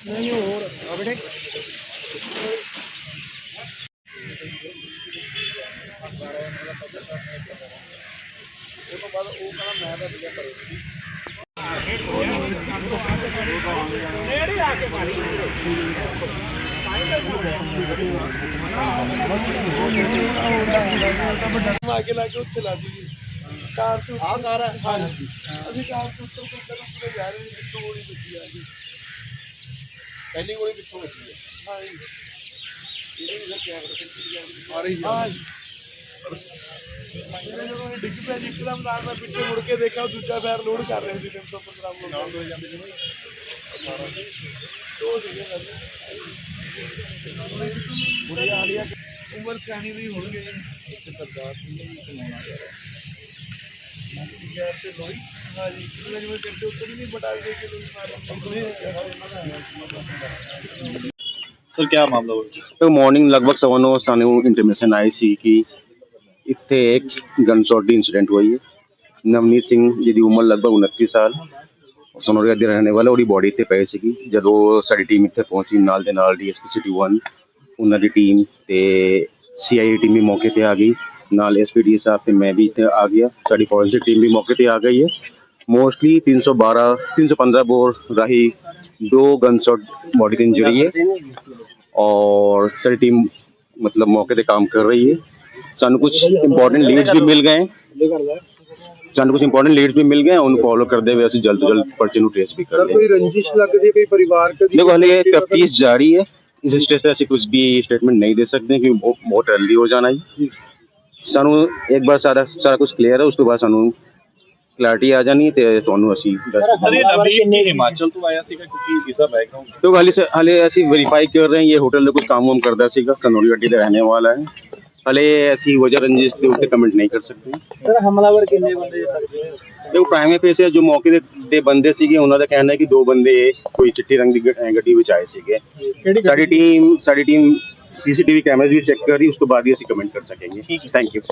ਨਹੀਂ ਹੋਰ ਆ ਬੇਟੇ ਉਹ ਤੋਂ ਬਾਅਦ ਉਹ ਕਹਿੰਦਾ ਮੈਂ ਤਾਂ ਵਧੀਆ ਕਰੇ ਲਾ ਕੇ ਲਾ ਕੇ ਉੱਥੇ ਲਾ ਦੀ ਕਾਰ ਤੋਂ ਆ ਕਾਰ ਹੈ ਹਾਂਜੀ ਅਸੀਂ ਕਾਰ ਪਹਿਲੀ ਗੋਲੀ ਪਿੱਛੋਂ ਵੱਜੀ ਹੈ। ਹਾਂ ਜੀ ਇਹਦੇ ਵੀ ਕੈਮਰਾ ਤੇ ਆ ਰਹੀ ਹਾਂ। ਇਹਨੇ ਜਦੋਂ ਇਹ ਡਿੱਗ ਪਿਆ ਜੀ ਇੱਕਦਮ ਨਾਲ ਮੈਂ ਪਿੱਛੇ ਮੁੜ ਕੇ ਦੇਖਿਆ ਉਹ ਦੂਜਾ ਫਾਇਰ ਲੋਡ ਕਰ ਰਹੇ ਸੀ 315 ਲੋਡ ਨਾਲ ਹੋ ਜਾਂਦੇ ਜਿਵੇਂ ਸਾਰਾ ਦੋ ਸੀਗੇ ਬੁਰੀ ਹਾਲ ਹੈ। ਉਮਰ ਸਿਆਣੀ ਦੀ ਹੋਣਗੇ। ਇੱਕ ਸਰਦਾਰ ਸਿੰਘ ਚਲਾਉਣਾ ਸਿਰ ਸਰ ਕੀ ਮਾਮਲਾ ਹੋਇਆ ਤੇ ਮਾਰਨਿੰਗ ਲਗਭਗ ਸਵਾ ਨੌ ਸਾਨੂੰ ਇੰਟੀਮੇਸ਼ਨ ਆਈ ਸੀ ਕਿ ਇੱਥੇ ਇੱਕ ਗਨਸ਼ਾਟ ਦੀ ਇਨਸੀਡੈਂਟ ਹੋਈ ਹੈ ਨਵਨੀਤ ਸਿੰਘ ਜਿਹਦੀ ਉਮਰ ਲਗਭਗ 29 ਸਾਲ ਸਨੋਰੀਆ ਦੇ ਰਹਿਣੇ ਵਾਲਾ ਉਹਦੀ ਬੋਡੀ ਇੱਥੇ ਪਈ ਸੀਗੀ ਜਦੋਂ ਸਾਡੀ ਟੀਮ ਇੱਥੇ ਪਹੁੰਚੀ ਨਾਲ ਦੇ ਨਾਲ ਡੀਐਸਪੀ ਸਿਟੀ 1 ਉਹਨਾਂ ਦੀ ਟੀਮ ਤੇ ਸੀਆਈਏ ਟੀਮ ਵੀ ਮੌਕੇ ਤੇ ਆ ਗਈ ਨਾਲ ਐਸਪੀਡੀ ਸਾਹਿਬ ਤੇ ਮੈਂ ਵੀ ਇੱਥੇ ਆ ਗਿਆ। ਸਾਡੀ ਫੋਰੈਂਸਿਕ ਟੀਮ ਵੀ ਮੌਕੇ ਤੇ ਆ ਗਈ ਹੈ। ਮੋਸਟਲੀ 312 315 ਬੋਰ ਰਾਹੀਂ ਦੋ ਗਨ ਸ਼ਾਟ ਬॉडी ਦੀ ਇੰਜਰੀ ਹੈ ਔਰ ਸਾਡੀ ਟੀਮ ਮਤਲਬ ਮੌਕੇ ਤੇ ਕੰਮ ਕਰ ਰਹੀ ਹੈ। ਸਾਨੂੰ ਕੁਝ ਇੰਪੋਰਟੈਂਟ ਲੀਡਸ ਵੀ ਮਿਲ ਗਏ। ਸਾਨੂੰ ਕੁਝ ਇੰਪੋਰਟੈਂਟ ਲੀਡਸ ਵੀ ਮਿਲ ਗਏ। ਉਹਨੂੰ ਫੋਲੋ ਕਰਦੇ ਹੋਏ ਅਸੀਂ ਜਲਦ ਤੋਂ ਜਲਦ ਪਰਚੇ ਨੂੰ ਟ੍ਰੇਸ ਵੀ ਕਰ ਲਿਆ ਕੋਈ ਰੰਜਿਸ਼ ਲੱਗਦੀ ਕੋਈ ਪਰਿਵਾਰ ਕਦੀ ਦੇਖੋ ਹਲੇ ਤਫਤੀਸ਼ ਜਾਰੀ ਹੈ। ਇਸ ਸਟੇਜ ਤੇ ਅਸੀਂ ਕੁਝ ਵੀ ਸਟੇਟਮੈਂਟ ਨਹੀਂ ਦੇ ਸਕਦੇ ਕਿ ਬਹੁਤ ਅਰਲੀ ਹੋ ਜਾਣਾ ਹੈ ਸਾਨੂੰ ਇੱਕ ਵਾਰ ਸਾਰਾ ਸਾਰਾ ਕੁਝ ਕਲੀਅਰ ਹੈ ਉਸ ਤੋਂ ਬਾਅਦ ਸਾਨੂੰ ਕਲੈਰਿਟੀ ਆ ਜਾਣੀ ਤੇ ਤੁਹਾਨੂੰ ਅਸੀਂ ਦੱਸ ਸਰ ਇਹ ਨਵੀਨ ਹਿਮਾਚਲ ਤੋਂ ਆਇਆ ਸੀਗਾ ਕਿਉਂਕਿ ਇਸਦਾ ਬੈਕਗ੍ਰਾਉਂਡ तो हाले से हाले ਅਸੀਂ ਵੈਰੀਫਾਈ ਕਰ ਰਹੇ ਹਾਂ ਇਹ ਹੋਟਲ ਦੇ ਕੁਝ ਕੰਮ ਵਮ ਕਰਦਾ ਸੀਗਾ ਕਨੌਰੀ ਗੱਡੀ ਦਾ ਰਹਿਣੇ ਵਾਲਾ ਹੈ ਹਾਲੇ ਅਸੀਂ ਵਜ੍ਹਾ ਰੰਜਿਸ਼ ਦੇ ਉੱਤੇ ਕਮੈਂਟ ਨਹੀਂ ਕਰ ਸਕਦੇ ਸਰ ਹਮਲਾਵਰ ਕਿੰਨੇ ਬੰਦੇ ਸਕਦੇ ਦੇਖੋ ਪ੍ਰਾਈਮੇ ਫੇਸ ਜੋ ਮੌਕੇ ਦੇ ਦੇ ਬੰਦੇ ਸੀਗੇ ਉਹਨਾਂ ਦਾ ਕਹਿਣਾ ਹੈ ਕਿ ਦੋ ਬੰਦੇ ਕੋਈ ਚਿੱਟੀ ਰੰਗ ਦੀ ਗ- ਗੱਡੀ ਵਿੱਚ ਆਏ ਸੀਗੇ ਕਿਹੜੀ ਸਾਡੀ ਟੀਮ ਸਾਡੀ ਟੀਮ ਸੀਸੀਟੀਵੀ ਕੈਮਰੇ ਵੀ ਚੈੱਕ ਕਰ ਉਸ ਤੋਂ ਬਾਅਦ ਹੀ ਅਸੀਂ ਕਮੈਂਟ ਕਰ ਸਕਾਂਗੇ। Thank you